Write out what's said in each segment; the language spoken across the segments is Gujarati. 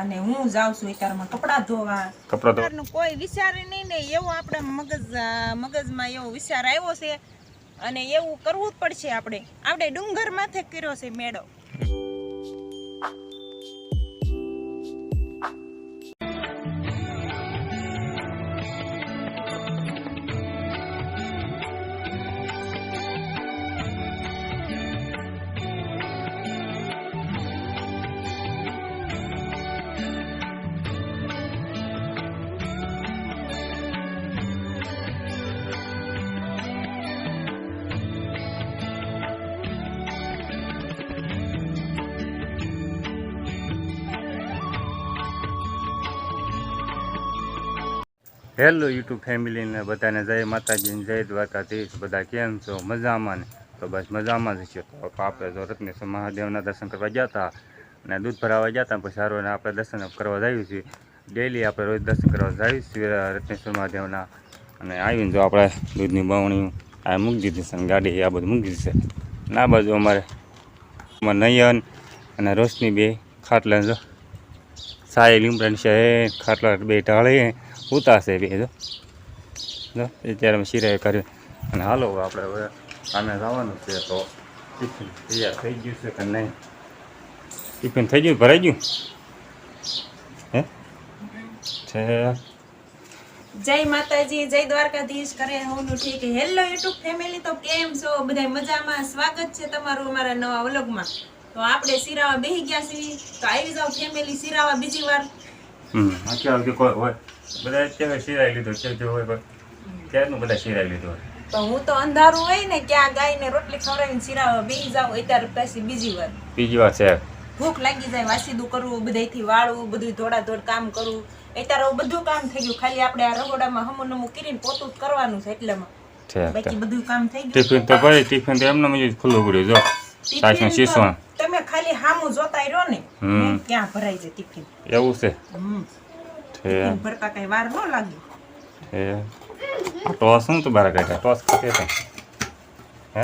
અને હું જાઉં છું અત્યારમાં કપડાં ધોવા. કપડાં ધોવાનું કોઈ વિચાર નહીં ને એવો આપણા મગજ મગજમાં એવો વિચાર આવ્યો છે. અને એવું કરવું જ પડશે આપણે. આપણે ડુંગર માથે કર્યો છે મેળો. હેલો યુટ્યુબ ફેમિલીને બધાને જય માતાજી જય દ્વારકાધીશ. બધા કેમ છો? મજામાં ને? તો બસ મજામાં જ છે આપણે તો રત્નેશ્વર મહાદેવના દર્શન કરવા હતા અને દૂધ ભરાવા ગયા હતા પછી સારું આપણે દર્શન કરવા જઈએ છીએ. ડેલી આપણે રોજ દર્શન કરવા જઈએ છીએ રત્નેશ્વર મહાદેવના. અને આવીને જો આપણે દૂધની બવણી આ મૂકી દીધી છે ગાડી આ બધું મૂકી દીધી છે. ના બાજુ અમારે અમારે નયન અને રોશની બે ખાટલા જો સાય લીમડાની છે ખાટલા બે ઢાળે ઉતારશે બે જો. અત્યારે અમે સિરાય કર્યું. અને હાલો આપણે હવે સામે જવાનું છે તો ટિફિન તૈયાર થઈ ગયું છે કે નહીં? ટિફિન થઈ ગયું? ભરાઈ ગયું? હે? છે. જય માતાજી જય દ્વારકાધીશ. કરે હોનું ઠીક. હેલો યુટ્યુબ ફેમિલી તો કેમ છો? બધા મજામાં? સ્વાગત છે તમારું અમારા નવા વ્લોગમાં. તો આપણે સિરાવા બેહી ગયા છીએ. તો આવી જાવ ફેમિલી સિરાવા બીજી વાર. હમ અત્યારે કોઈ હોય. બધા અત્યારે સિરાઈ લીધો છે જે હોય પણ ક્યારનું બધા સિરાઈ લીધો હોય? તો હું તો અંધારું હોય ને ક્યાં ગાયને રોટલી ખવડાવીને સિરાવા બેહી જાઉં અત્યારે પછી બીજી વાર. બીજી વાર છે. ભૂખ લાગી જાય વાસીદું કરવું બધાથી વાળવું બધું ધોડા ધોડ કામ કરવું. અત્યારે બધું કામ થઈ ગયું. ખાલી આપણે આ રગોડામાં હમું નમું કરીને પોતું જ કરવાનું છે એટલામાં. બાકી બધું કામ થઈ ગયું. ટિફિન તો ભરી ટિફિન તો એમને જ ખુલ્લું પડ્યું જો. સાસનું ટિફિન તમે ખાલી હામું જોતા રહ્યો ને ક્યાં ભરાય છે ટિફિન? એવું છે. હમ. છે. ભરતા કઈ વાર ન લાગે. છે. ટોસ શું તું બારા કાઢ્યા? ટોસ ખાતે તો હે?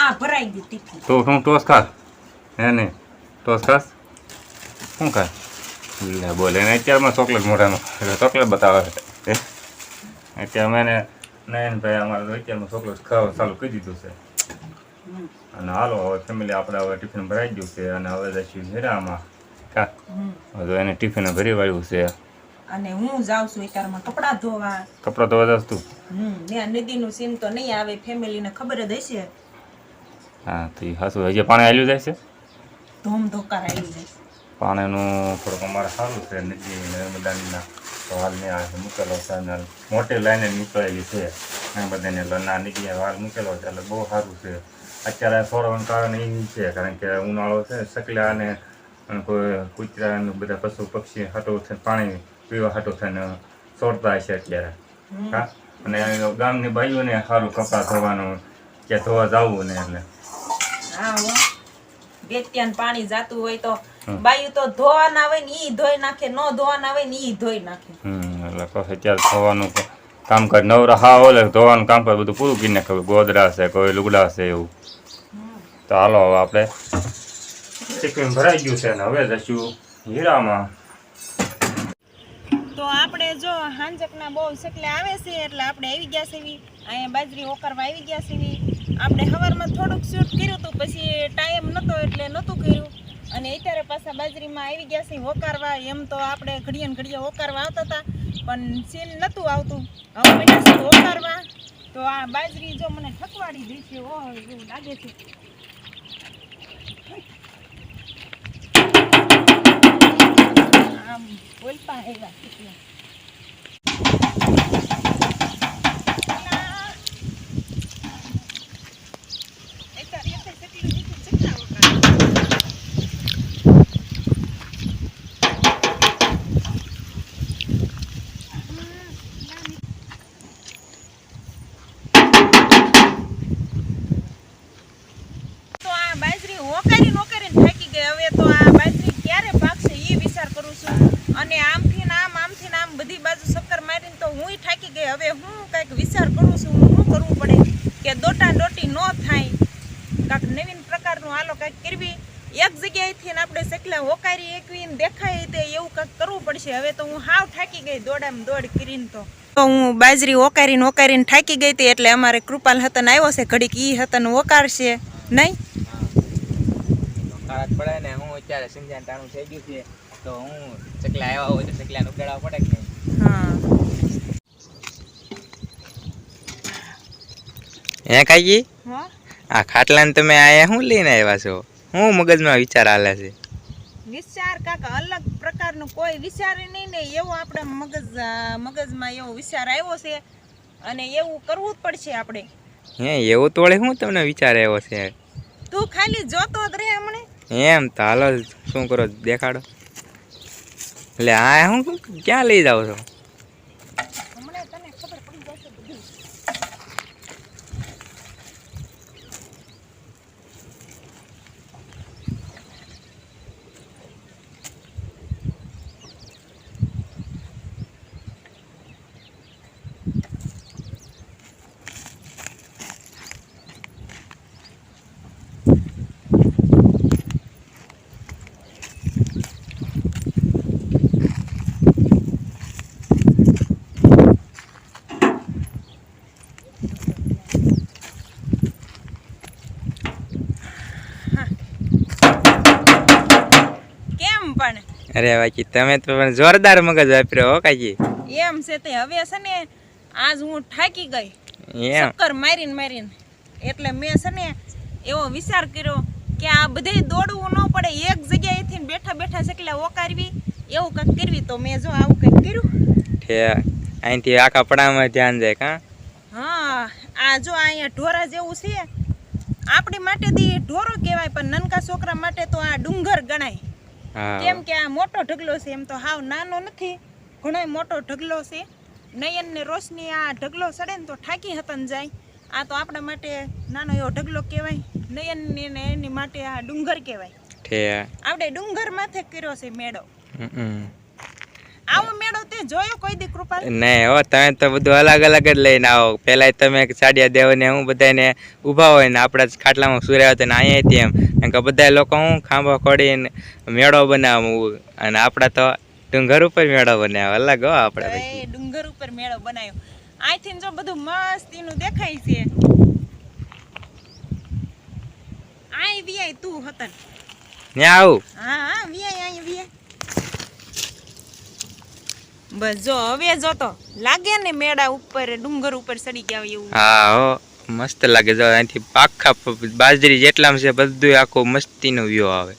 આ ભરાઈ ગયું ટિફિન તો હું ટોસ ખાસ? હે ને? ટોસ ખાસ? શું ખાસ? લે બોલે. ને અત્યારમાં ચોકલેટ મોઢામાં ચોકલેટ બતાવે અત્યારે મેં નયનભાઈ અમારે તો અત્યારમાં ચોકલેટ ખાવા ચાલુ કરી દીધું છે. અને હાલો હવે ફેમિલી આપણે હવે ટિફિન ભરાઈ ગયું છે અને હવે જઈશું હેરામાં કા? હવે એને ટિફિન ભરી વાળ્યું છે. અને હું જાઉં છું અત્યારમાં કપડાં ધોવા. કપડાં ધોવા જાઉં તું? હમ ત્યાં નદીનું સીન તો નહીં આવે ફેમિલીને ખબર જ હશે. હા તો એ હાસું હજી પાણી આવેલું જાય છે? ધોમ ધોકાર આવી જાય. પાણીનું થોડુંક અમારે સારું છે નદી નર્મદાનીના તો હાલ ને આ મૂકેલો છે અને મોટી લાઈને નીકળેલી છે. ઘણા બધાને લના ના નદીએ હાલ મૂકેલો છે એટલે બહુ સારું છે. અત્યારે છોડવાનું કારણ એ છે કારણ કે ઉનાળો છે સકલા અને કૂતરા અને બધા પશુ પક્ષી હાટો થઈને પાણી પીવા હાટો થઈને છોડતા હશે અત્યારે. હા? અને ગામની ભાઈઓને સારું કપડાં ધોવાનું કે ધોવા જવું ને એટલે હા ત્યાં બેત્યાન પાણી જાતું હોય તો. બાયું તો ધોવાના હોય ને ઈ ધોઈ નાખે ન ધોવાના હોય ને ઈ ધોઈ નાખે. હમ એટલે પછી અત્યારે ધોવાનું કામ કર નવરા હા ઓલે ધોવાનું કામ કર બધું પૂરું કરીને ખબર ગોદડા છે કોઈ લુગડા છે એવું. તો હાલો હવે આપણે ટિફિન ભરાઈ ગયું છે અને હવે જશું હીરામાં. તો આપણે જો હાંજકના બહુ સકલે આવે છે એટલે આપણે આવી ગયા છીએ. અહીંયા બાજરી ઓકરવા આવી ગયા છીએ. આપણે સવારમાં થોડુંક શૂટ કર્યું હતું, પછી ટાઈમ નહોતો એટલે નહોતું કર્યું. અને અત્યારે પાછા બાજરીમાં આવી ગયા છીએ ઓકારવા એમ તો આપણે ઘડીએ ને ઘડીએ આવતા હતા, પણ સીન નહોતું આવતું. હવે ઓકારવા તો આ બાજરી જો મને ઠકવાડી દે છે, ઓહ, એવું લાગે છે. આમ બોલપા આવ્યા આ બાજરી ઓકારી નોકારીને હું થાકી ગઈ. હવે હું કંઈક વિચાર કરું છું હું શું કરવું પડે? કે દોટા દોટી ન થાય. કાંક નવીન પ્રકારનું આલો કાંઈક કરવી. એક જગ્યાએથી આપણે સેકલા હોકારી એકવીને દેખાય તે એવું કાંઈક કરવું પડશે. હવે તો હું હાવ થાકી ગઈ દોડામાં દોડ કરીને તો. હું બાજરી ઓકારીને ઓકારીને થાકી ગઈ હતી એટલે અમારે કૃપાલ હતન આવ્યો છે. ઘડીક ઈ હતન ઓકારશે નહીં? કાળાત પડે ને હું અત્યારે સંજાન ટાણું થઈ ગયું છે. તો હું ચકલા આવ્યા હોય તો ચકલાને ઉગાડવા પડે કે નહીં? હા. હે કાકી? હા. આ ખાટલાને તમે આયા શું લઈને આવ્યા છો? હું મગજમાં વિચાર આલે છે. વિચાર કાકા અલગ પ્રકારનો કોઈ વિચાર નહીં ને એવો આપણે મગજ મગજમાં એવો વિચાર આવ્યો છે અને એવું કરવું જ પડશે આપણે. હે એવું તોડે શું તમને વિચાર આવ્યો છે? તું ખાલી જોતો જ રહે હમણે. એમ તો હાલો શું કરો દેખાડો. એટલે આ હું ક્યાં લઈ જાવ છો? અરે બાકી તમે તો પણ જોરદાર મગજ વાપર્યો હો કાકી. એમ છે તે હવે છે ને આજ હું થાકી ગઈ. એમ. ચક્કર મારીને મારીને. એટલે મેં છે ને એવો વિચાર કર્યો કે આ બધે દોડવું ન પડે એક જગ્યાએથી બેઠા બેઠા શકલા ઓકારવી એવું કંઈક કરવી તો મેં જો આવું કંઈક કર્યું. ઠે અહીંથી આખા પડામાં ધ્યાન જાય કાં? હા આ જો અહીંયા ઢોરા જેવું છે. આપણી માટે દી ઢોરો કહેવાય પણ નનકા છોકરા માટે તો આ ડુંગર ગણાય. કેમ કે આ મોટો ઢગલો છે એમ તો હાવ નાનો નથી. ઘણો મોટો ઢગલો છે. નયન ને રોશની આ ઢગલો સડે ને તો ઠાકી હતન જાય. આ તો આપણા માટે નાનો એવો ઢગલો કહેવાય. નયન ને એની માટે આ ડુંગર કહેવાય. આપણે ડુંગર માથે કર્યો છે મેળો. આવો મેળો તે જોયો કોઈ દી કૃપાલ? નહીં હો તમે તો બધું અલગ અલગ જ લઈને આવો. પહેલા તમે સાડિયા દેવ ને હું બધાને ઊભા હોય ને આપણા ખાટલામાં સુર્યા હતા ને અહીંયા એમ. કારણ કે બધા લોકો હું ખાંભા ખોડીને મેળો બનાવું અને આપણા તો ડુંગર ઉપર મેળો બનાવ્યો. અલગ હો આપણે ડુંગર ઉપર મેળો બનાવ્યો. અહીંથી જો બધું મસ્તીનું દેખાય છે. આય વિયાય તું હતન. ને આવું. હા હા વિયાય અહીં વિયાય બસ જો હવે જો તો. લાગે ને મેળા ઉપર ડુંગર ઉપર ચડી ગયા એવું. હા હો. મસ્ત લાગે. જો અહીંથી આખા બાજરી જેટલા છે બધું આખું મસ્તીનો વ્યૂ આવે.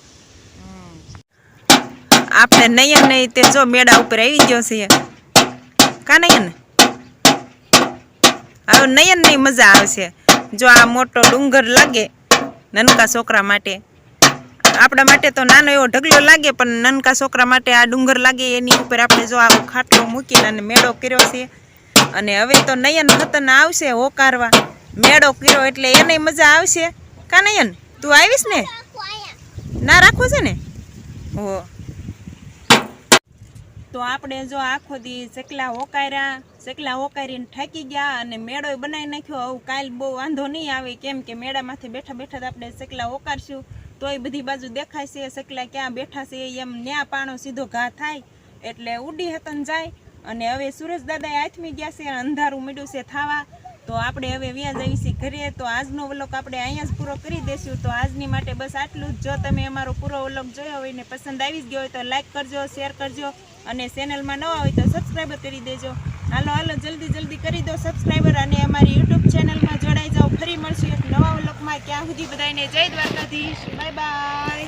આપણે નયન નહીં તે જો મેળા ઉપર આવી ગયો છે કા નયન? હવે નયન નહીં મજા આવશે. જો આ મોટો ડુંગર લાગે નનકા છોકરા માટે. આપણા માટે તો નાનો એવો ઢગલો લાગે, પણ નનકા છોકરા માટે આ ડુંગર લાગે, એની ઉપર આપણે જો આ ખાટલો મૂકીને અને મેળો કર્યો છે. અને હવે તો નયન હતન આવશે હોકારવા. મેળો કર્યો એટલે એને મજા આવશે. કા નયન, તું આવીશ ને? ના રાખવું છે ને? હો. તો આપણે જો આખો દી ચકલા હોકાર્યા ચકલા હોકારીને થાકી ગયા અને મેળો બનાવી નાખ્યો, આવું કાલ બહુ વાંધો નહીં આવે, કેમ કે મેળામાંથી બેઠા બેઠા આપણે ચકલા હોકારશું તો એ બધી બાજુ દેખાય છે સકલા ક્યાં બેઠા છે, એમ ન્યા પાણો સીધો ઘા થાય, એટલે ઉડી હતન જાય. અને હવે સુરેશ દાદાએ હાથમી ગયા છે, અંધારું મીડું છે થાવા. તો આપણે હવે વ્યાજ આવી છીએ ઘરે, તો આજનો વ્લોગ આપણે અહીંયા જ પૂરો કરી દઈશું તો આજની માટે બસ આટલું જ. જો તમે અમારો પૂરો વ્લોગ જોયો હોય ને પસંદ આવી જ ગયો હોય તો લાઈક કરજો, શેર કરજો. અને ચેનલમાં નવા હોય તો સબસ્ક્રાઈબ કરી દેજો. હાલો હાલો, જલ્દી જલ્દી કરી દો સબસ્ક્રાઈબર અને અમારી યુટ્યુબ ચેનલમાં જોડાઈ જાઓ. ફરી મળશું એક નવા વ્લોગમાં ક્યાં સુધી બધાને જય દ્વારકાધીશ. Bye bye